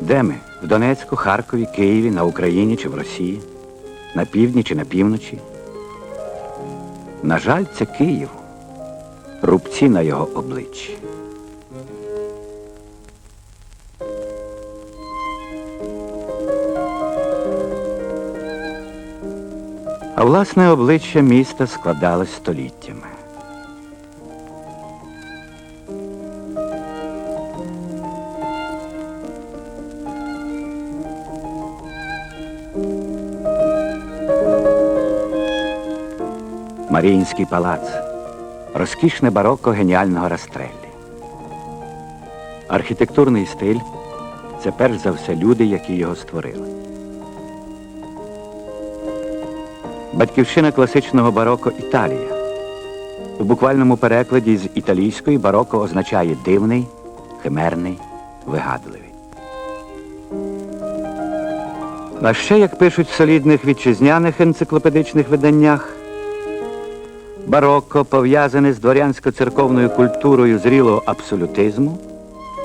Де ми? В Донецьку, Харкові, Києві, на Україні чи в Росії? На півдні чи на півночі? На жаль, це Київ. Рубці на його обличчі. А власне обличчя міста складалось століттями. Маріїнський палац. Розкішне барокко геніального Растреллі. Архітектурний стиль це перш за все люди, які його створили. Батьківщина класичного бароко Італія. У буквальному перекладі з італійської бароко означає дивний, химерний, вигадливий. А ще, як пишуть в солідних вітчизняних енциклопедичних виданнях, барокко пов'язане з дворянсько-церковною культурою зрілого абсолютизму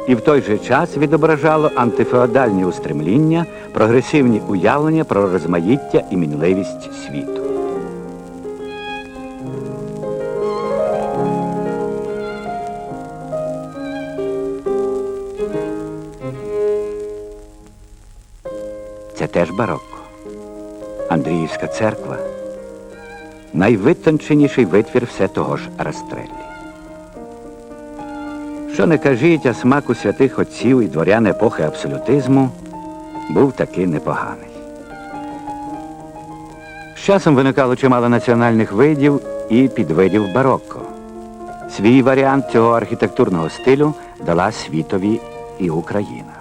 і в той же час відображало антифеодальні устремління, прогресивні уявлення про розмаїття і мінливість світу. Теж барокко. Андріївська церква найвитонченіший витвір все того ж Растреллі. Що не кажіть, а смак у святих отців і дворян епохи абсолютизму був таки непоганий. З часом виникало чимало національних видів і підвидів барокко. Свій варіант цього архітектурного стилю дала світові і Україна.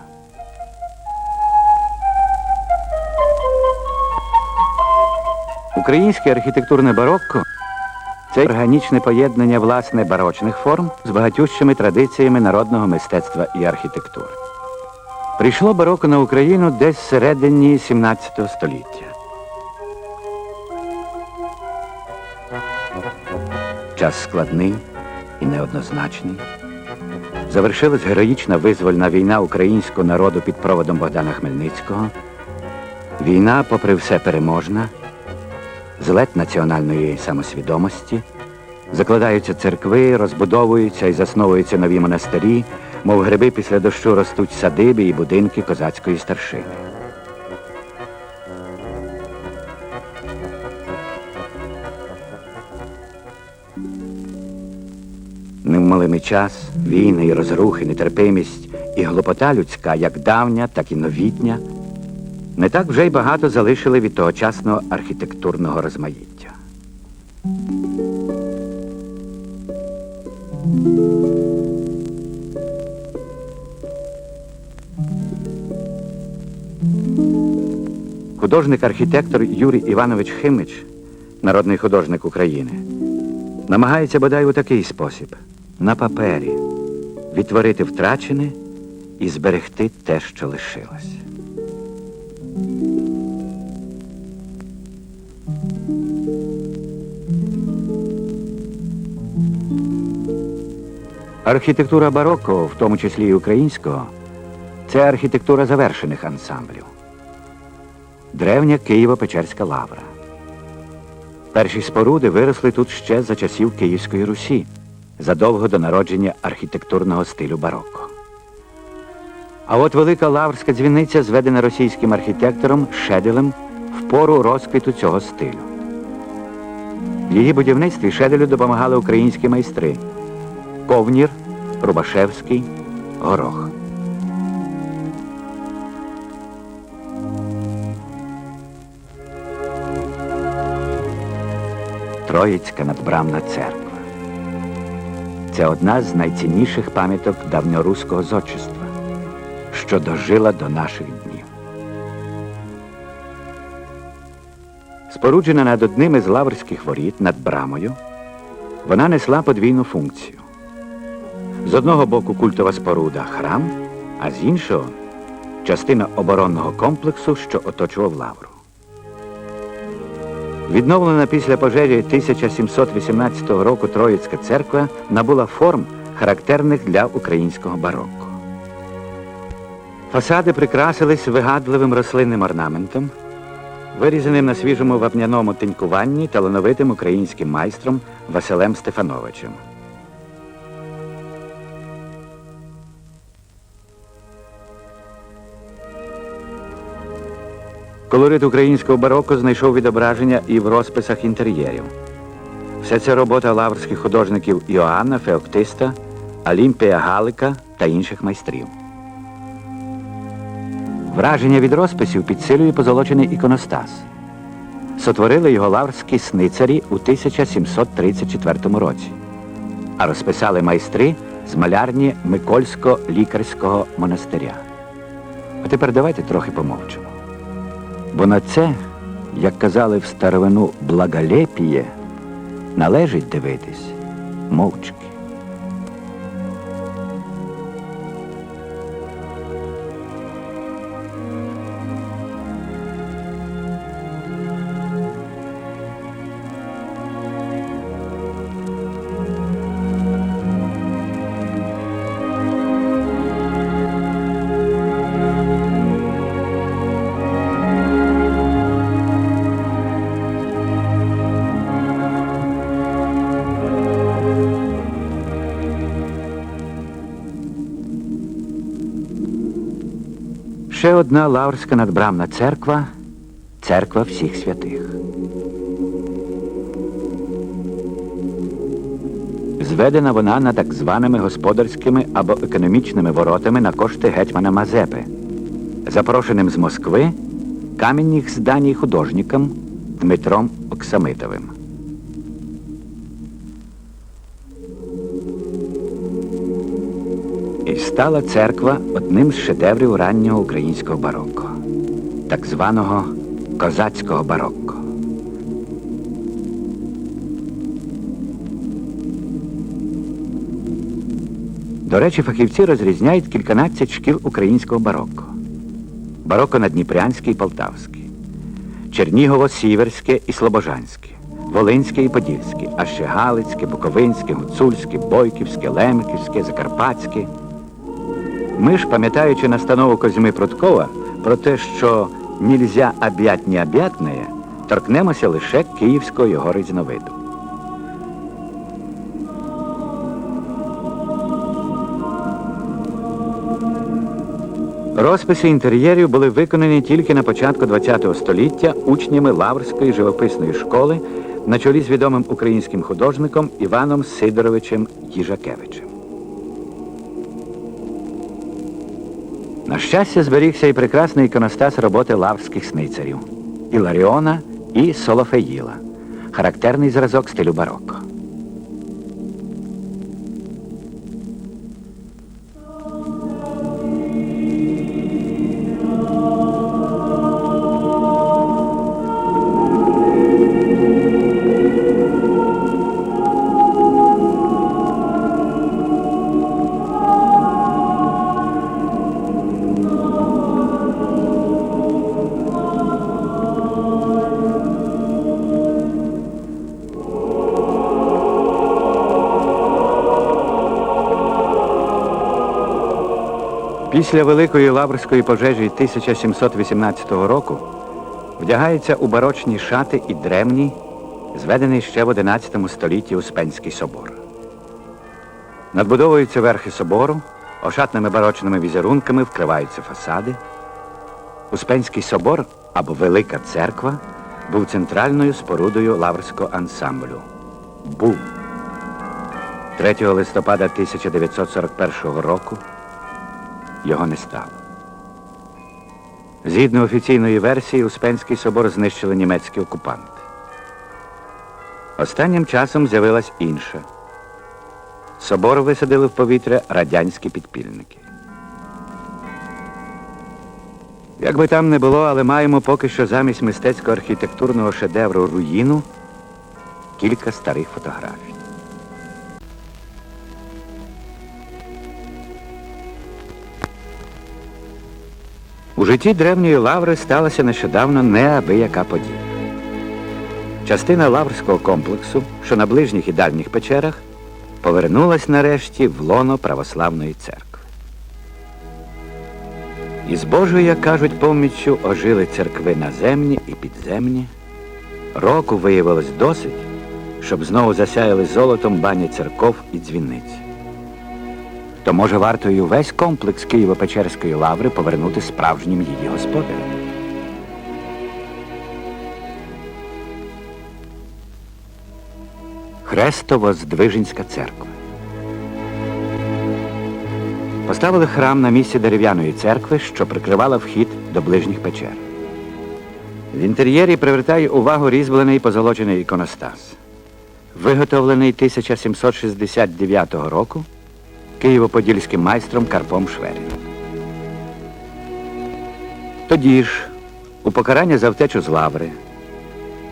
Українське архітектурне барокко це органічне поєднання власне барочних форм з багатющими традиціями народного мистецтва і архітектури. Прийшло бароко на Україну десь всередині 17 століття. Час складний і неоднозначний. Завершилась героїчна визвольна війна українського народу під проводом Богдана Хмельницького. Війна, попри все, переможна злет національної самосвідомості, закладаються церкви, розбудовуються і засновуються нові монастирі, мов гриби після дощу ростуть садиби і будинки козацької старшини. Немалими час, війни і розрухи, нетерпимість і глупота людська, як давня, так і новітня, не так вже й багато залишили від тогочасного архітектурного розмаїття. Художник-архітектор Юрій Іванович Химич, народний художник України, намагається бодай у такий спосіб на папері відтворити втрачене і зберегти те, що лишилось. Архітектура барокко, в тому числі і українського, це архітектура завершених ансамблів. Древня Києво-Печерська лавра. Перші споруди виросли тут ще за часів Київської Русі, задовго до народження архітектурного стилю барокко. А от велика лаврська дзвіниця зведена російським архітектором Шеделем в пору розквіту цього стилю. В її будівництві Шеделю допомагали українські майстри Ковнір, Рубашевський, Горох. Троїцька надбрамна церква. Це одна з найцінніших пам'яток давньоруського зодчества, що дожила до наших днів. Споруджена над одним із лаврських воріт над брамою, вона несла подвійну функцію. З одного боку культова споруда храм, а з іншого частина оборонного комплексу, що оточував лавру. Відновлена після пожежі 1718 року Троїцька церква набула форм, характерних для українського барокко. Фасади прикрасились вигадливим рослинним орнаментом, вирізаним на свіжому вапняному тинькуванні талановитим українським майстром Василем Стефановичем. Колорит українського бароко знайшов відображення і в розписах інтер'єрів. Все це робота лаврських художників Іоанна Феоктиста, Олімпія Галика та інших майстрів. Враження від розписів підсилює позолочений іконостас. Сотворили його лаврські сницарі у 1734 році, а розписали майстри з малярні Микольсько-лікарського монастиря. А тепер давайте трохи помовчимо. Бо на це, як казали в старовину благолепіє, належить дивитись мовчки. Одна лаврська надбрамна церква церква всіх святих. Зведена вона на так званими господарськими або економічними воротами на кошти гетьмана Мазепи, запрошеним з Москви камінних зданій художником Дмитром Оксамитовим. Стала церква одним з шедеврів раннього українського барокко, так званого козацького барокко. До речі, фахівці розрізняють кільканадцять шкіл українського барокко. Барокко надніпрянське і полтавське, Чернігово-Сіверське і Слобожанське, Волинське і Подільське, а ще Галицьке, Буковинське, Гуцульське, Бойківське, Лемківське, Закарпатське. Ми ж, пам'ятаючи настанову Козьми Пруткова про те, що нельзя об'ять необ'ятне, торкнемося лише київського його різновиду. Розписи інтер'єрів були виконані тільки на початку ХХ століття учнями Лаврської живописної школи на чолі з відомим українським художником Іваном Сидоровичем Їжакевичем. На щастя, зберігся і прекрасний іконостас роботи лаврських сницарів Іларіона і Солофеїла, характерний зразок стилю барокко. Після Великої Лаврської пожежі 1718 року вдягається у барочні шати і древній, зведений ще в XI столітті Успенський собор. Надбудовуються верхи собору, ошатними барочними візерунками вкриваються фасади. Успенський собор або Велика церква був центральною спорудою лаврського ансамблю. Був 3 листопада 1941 року його не стало. Згідно офіційної версії, Успенський собор знищили німецькі окупанти. Останнім часом з'явилась інша. Собор висадили в повітря радянські підпільники. Як би там не було, але маємо поки що замість мистецько-архітектурного шедевру руїну кілька старих фотографій. У житті древньої лаври сталася нещодавно неабияка подія. частина лаврського комплексу, що на ближніх і дальніх печерах, повернулась нарешті в лоно православної церкви. І з Божою, як кажуть, поміччю ожили церкви наземні і підземні. Року виявилось досить, щоб знову засяяли золотом бані церков і дзвіниць. То може варто і увесь комплекс Києво-Печерської лаври повернути справжнім її господарям. Хрестово-Здвиженська церква. Поставили храм на місці дерев'яної церкви, що прикривала вхід до ближніх печер. В інтер'єрі привертає увагу різьблений позолочений іконостас. Виготовлений 1769 року Києво-Подільським майстром Карпом Шверіном. Тоді ж, у покарання за втечу з лаври,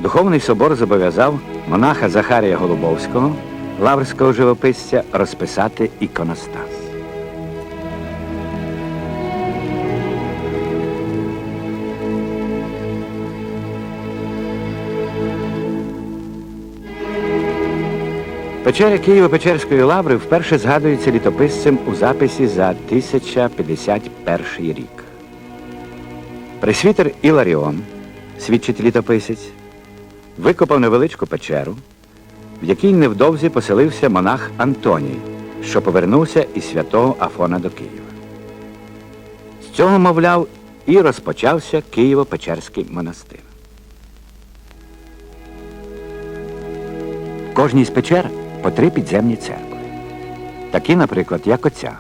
Духовний собор зобов'язав монаха Захарія Голубовського, лаврського живописця, розписати іконостас. Печеря Києво-Печерської лаври вперше згадується літописцем у записі за 1051 рік. Пресвітер Іларіон, свідчить літописець, викопав невеличку печеру, в якій невдовзі поселився монах Антоній, що повернувся із святого Афона до Києва. З цього, мовляв, і розпочався Києво-Печерський монастир. Кожній з печер по три підземні церкви. Такі, наприклад, як оця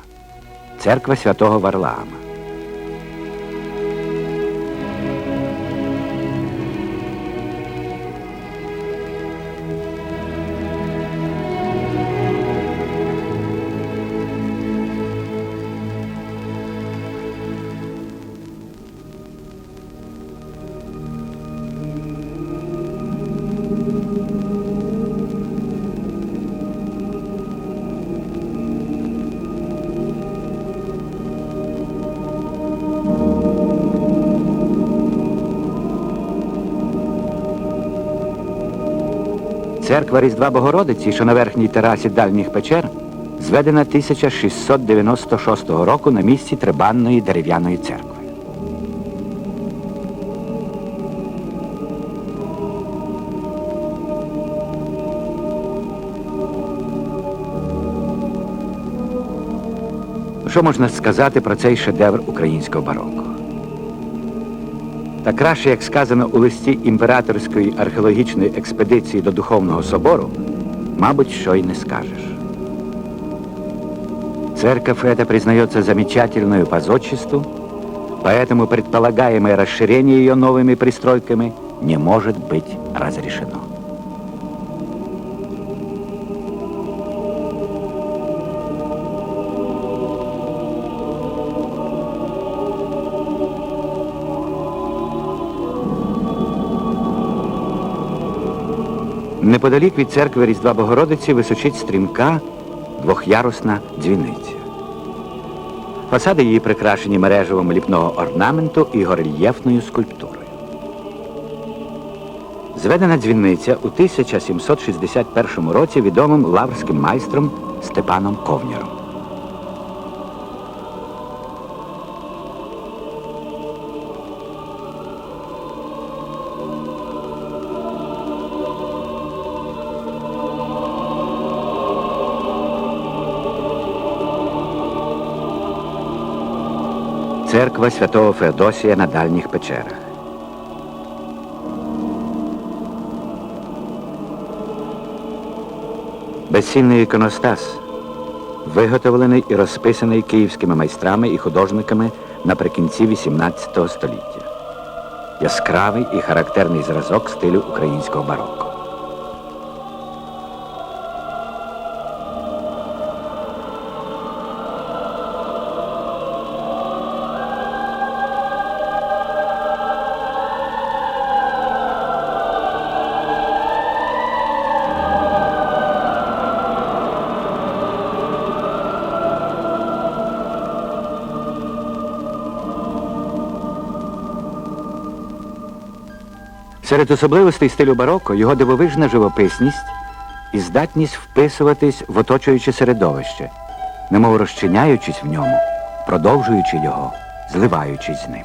церква святого Варлаама. Церква Різдва Богородиці, що на верхній терасі дальніх печер, зведена 1696 року на місці Трибанної дерев'яної церкви. Що можна сказати про цей шедевр українського бароко? Та краще, як сказано у листі імператорської археологічної експедиції до Духовного собору, мабуть, що й не скажешь. Церковь эта признается замечательную по зодчеству, поэтому предполагаемое расширение ее новыми пристройками не может быть разрешено. Неподалік від церкви Різдва Богородиці височить стрімка двохярусна дзвіниця. Фасади її прикрашені мережевим ліпного орнаменту і горельєфною скульптурою. Зведена дзвіниця у 1761 році відомим лаврським майстром Степаном Ковняром. Церква святого Феодосія на дальніх печерах. Безцінний іконостас, виготовлений і розписаний київськими майстрами і художниками наприкінці XVIII століття. Яскравий і характерний зразок стилю українського бароко. Серед особливостей стилю бароко його дивовижна живописність і здатність вписуватись в оточуюче середовище, немов розчиняючись в ньому, продовжуючи його, зливаючись з ним.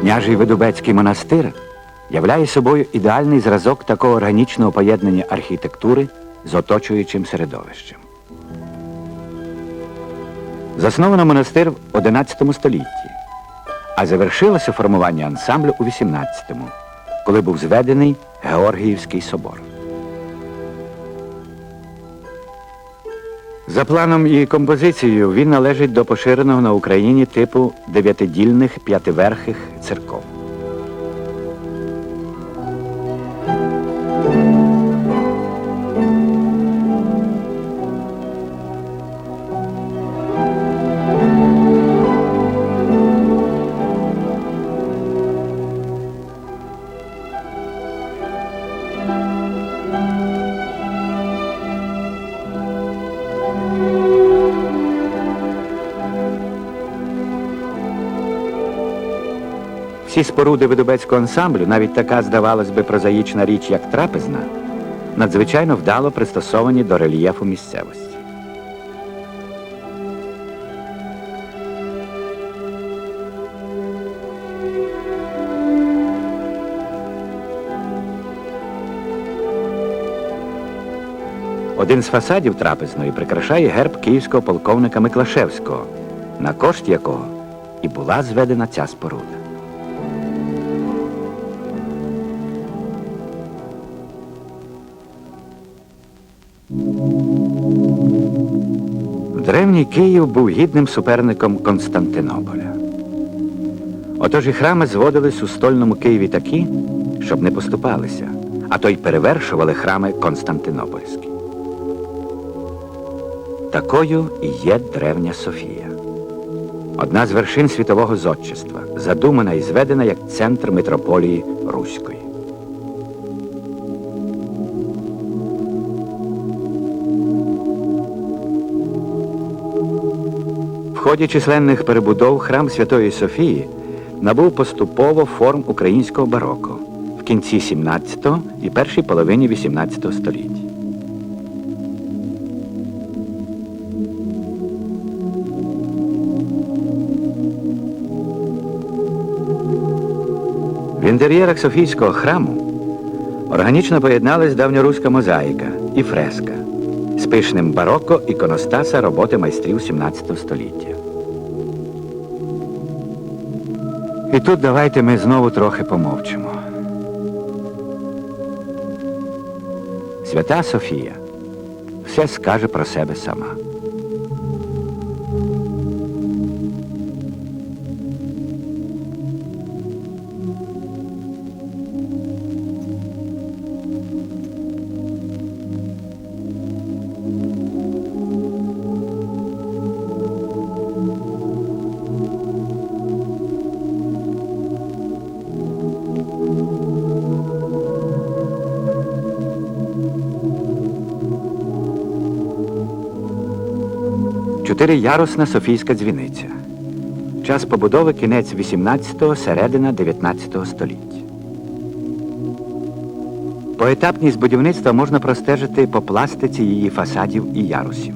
Княжий Видубецький монастир являє собою ідеальний зразок такого органічного поєднання архітектури з оточуючим середовищем. Засновано монастир в XI столітті, а завершилося формування ансамблю у XVIII, коли був зведений Георгіївський собор. За планом і композицією він належить до поширеного на Україні типу дев'ятидільних п'ятиверхих церков. Всі споруди видобецького ансамблю, навіть така, здавалось би, прозаїчна річ, як трапезна, надзвичайно вдало пристосовані до рельєфу місцевості. Один з фасадів трапезної прикрашає герб київського полковника Миклашевського, на кошт якого і була зведена ця споруда. Древній Київ був гідним суперником Константинополя. Отож і храми зводились у стольному Києві такі, щоб не поступалися, а то й перевершували храми Константинопольські. Такою і є древня Софія. Одна з вершин світового зодчества, задумана і зведена як центр митрополії Руської. Ході численних перебудов храм Святої Софії набув поступово форм українського бароко в кінці 17 і першій половині 18 століть. В інтер'єрах Софійського храму органічно поєдналась давньоруська мозаїка і фреска з пишним бароко іконостаса роботи майстрів 17 століття. І тут давайте ми знову трохи помовчимо. Свята Софія все скаже про себе сама. Чотириярусна Софійська дзвіниця. Час побудови кінець 18-го, середина 19 століття. Поетапність будівництва можна простежити по пластиці її фасадів і ярусів.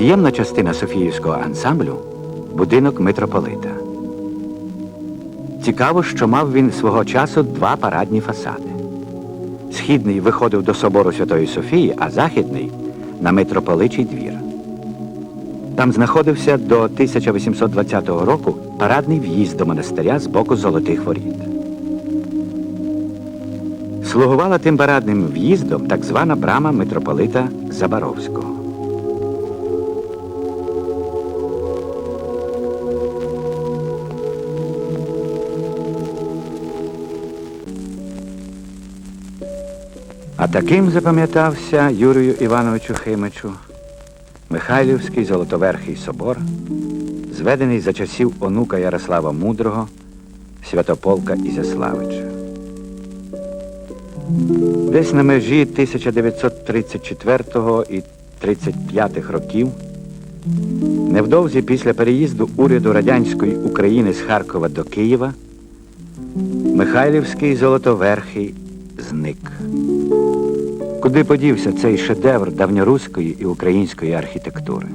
Невід'ємна частина Софіївського ансамблю будинок митрополита. Цікаво, що мав він свого часу два парадні фасади. Східний виходив до собору Святої Софії, а західний на митрополичий двір. Там знаходився до 1820 року парадний в'їзд до монастиря з боку Золотих Воріт. Слугувала тим парадним в'їздом так звана брама митрополита Забаровського. А таким запам'ятався Юрію Івановичу Химичу Михайлівський Золотоверхий собор, зведений за часів онука Ярослава Мудрого Святополка Ізяславича. Десь на межі 1934 і 35 років, невдовзі після переїзду уряду радянської України з Харкова до Києва, Михайлівський Золотоверхий зник. Куди подівся цей шедевр давньоруської і української архітектури?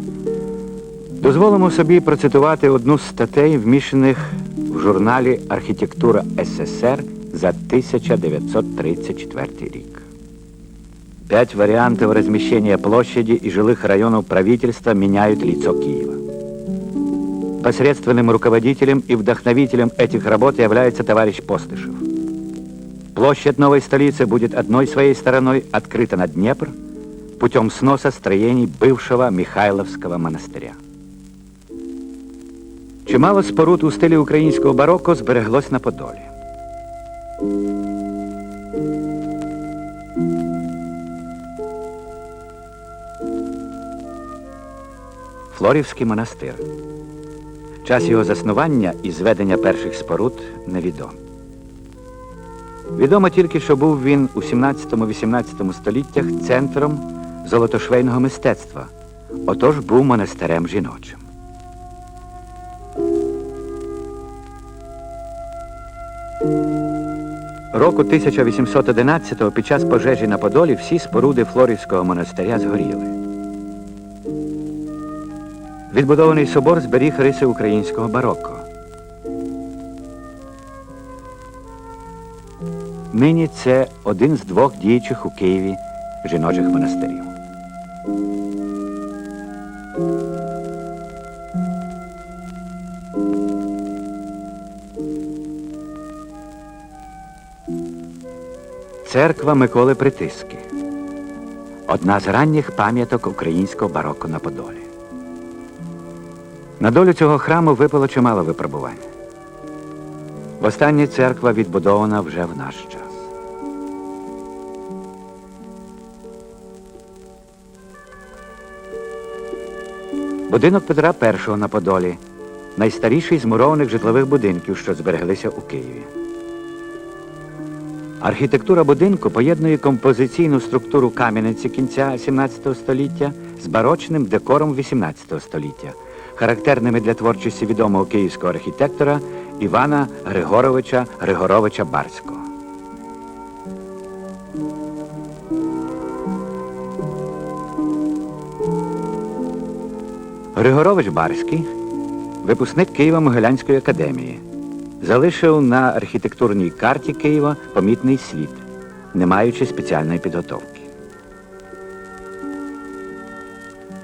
Дозволимо собі процитувати одну з статей, вміщених в журналі Архітектура СССР за 1934 рік. Пять вариантов размещения площади и жилых районов правительства меняют лицо Киева. Посредственным руководителем и вдохновителем этих работ является товарищ Постышев. Площадь новой столицы будет одной своей стороной открыта на Днепр путем сноса строений бывшего Михайловского монастыря. Чимало споруд у стилі українського бароко збереглось на Подолі. Флорівський монастир. Час його заснування і зведення перших споруд невідомі. Відомо тільки, що був він у 17-18 століттях центром золотошвейного мистецтва, отож був монастирем жіночим. Року 1811-го під час пожежі на Подолі всі споруди Флорівського монастиря згоріли. Відбудований собор зберіг риси українського бароко. Нині це один з двох діючих у Києві жіночих монастирів. Церква Миколи Притиски. Одна з ранніх пам'яток українського бароко на Подолі. На долю цього храму випало чимало випробувань. Востаннє церква відбудована вже в наш час. Будинок Петра І на Подолі найстаріший з мурованих житлових будинків, що збереглися у Києві. Архітектура будинку поєднує композиційну структуру кам'яниці кінця 17 століття з барочним декором 18 століття, характерними для творчості відомого київського архітектора Івана Григоровича Григоровича Барського. Григорович Барський випускник Києво-Могилянської академії. Залишив на архітектурній карті Києва помітний слід, не маючи спеціальної підготовки.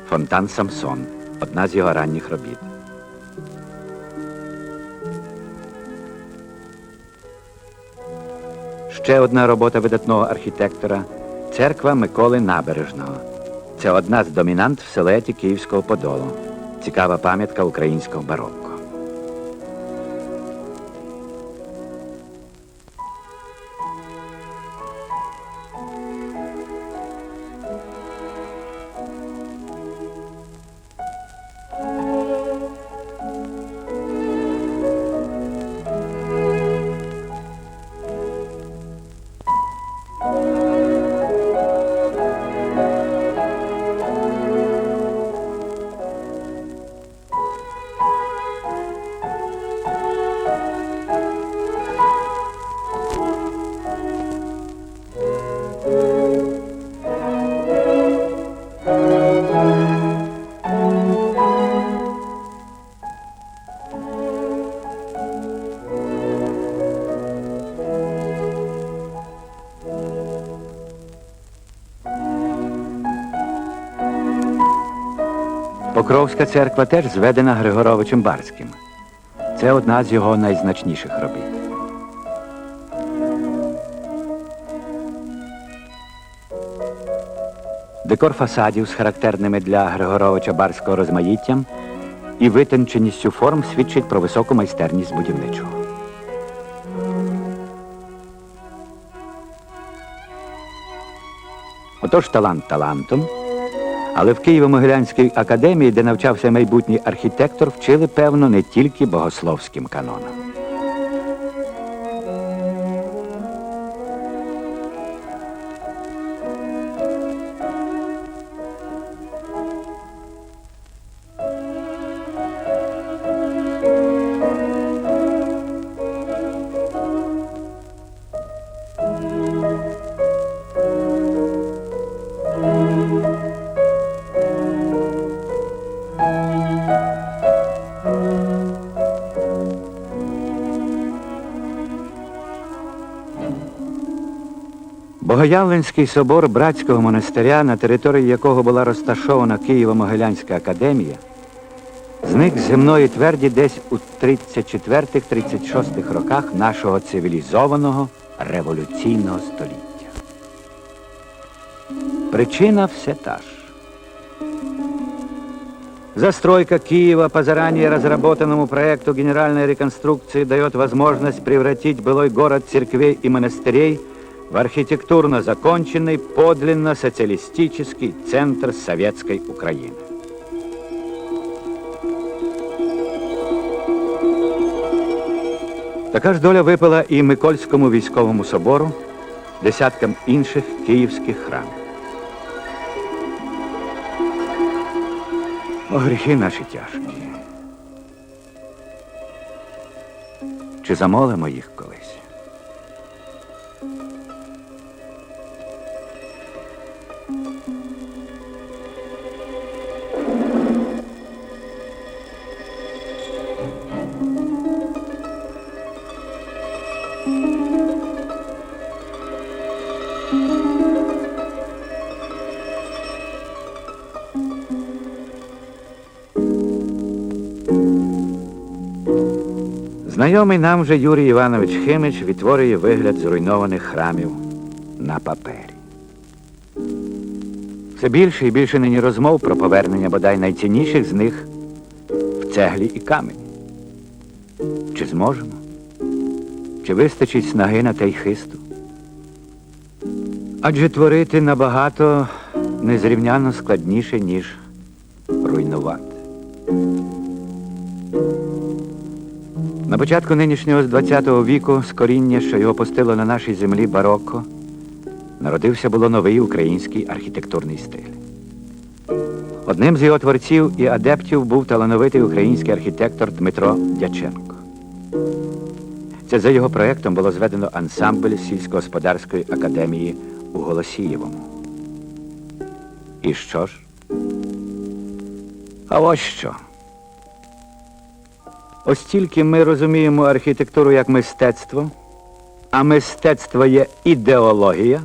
Фонтан Самсон одна з його ранніх робіт. Ще одна робота видатного архітектора церква Миколи Набережного. Це одна з домінант в селеті Київського Подолу. Цікава пам'ятка українського барокко. Покровська церква теж зведена Григоровичем Барським. Це одна з його найзначніших робіт. Декор фасадів з характерними для Григоровича Барського розмаїттям і витонченістю форм свідчить про високу майстерність будівничого. Отож талант талантом, але в Києво-Могилянській академії, де навчався майбутній архітектор, вчили, певно, не тільки богословським канонам. Богоявленський собор братського монастиря, на території якого була розташована Києво-Могилянська академія, зник з земної тверді десь у 34-36 роках нашого цивілізованого революційного століття. Причина все та ж. Застройка Киева по заранее разработанному проекту генеральной реконструкции дает возможность превратить былой город церквей и монастырей в архитектурно законченный, подлинно социалистический центр советской Украины. Така ж доля випала і Микольському військовому собору, десяткам інших київських храмів. О, гріхи наші тяжкі. Чи замолимо їх колись? Знайомий нам вже Юрій Іванович Химич відтворює вигляд зруйнованих храмів на папері. Все більше і більше нині розмов про повернення бодай найцінніших з них в цеглі і камені. Чи зможемо? Чи вистачить снаги на те й хисту? Адже творити набагато незрівняно складніше, ніж руйнувати. На початку нинішнього з ХХ віку з коріння, що його пустило на нашій землі барокко, народився було новий український архітектурний стиль. Одним з його творців і адептів був талановитий український архітектор Дмитро Дяченко. Це за його проєктом було зведено ансамбль сільськогосподарської академії у Голосієвому. І що ж? А ось що. Ось тільки ми розуміємо архітектуру як мистецтво, а мистецтво є ідеологія,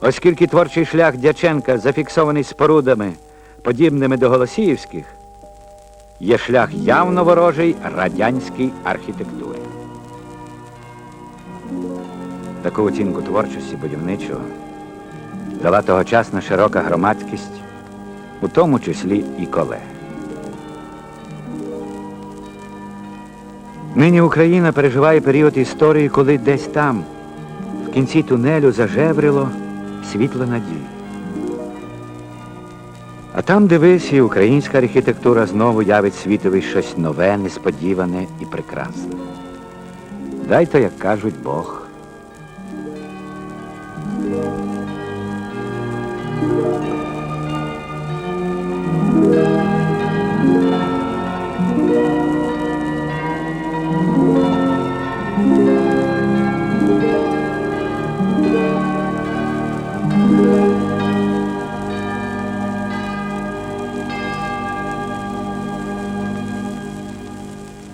оскільки творчий шлях Дяченка зафіксований спорудами, подібними до Голосіївських, є шлях явно ворожий радянській архітектурі. Таку оцінку творчості будівничого дала тогочасна широка громадськість, у тому числі і колеги. Нині Україна переживає період історії, коли десь там, в кінці тунелю, зажеврило світло надії. А там, дивись, і українська архітектура знову явить світові щось нове, несподіване і прекрасне. Дай то, як кажуть, Бог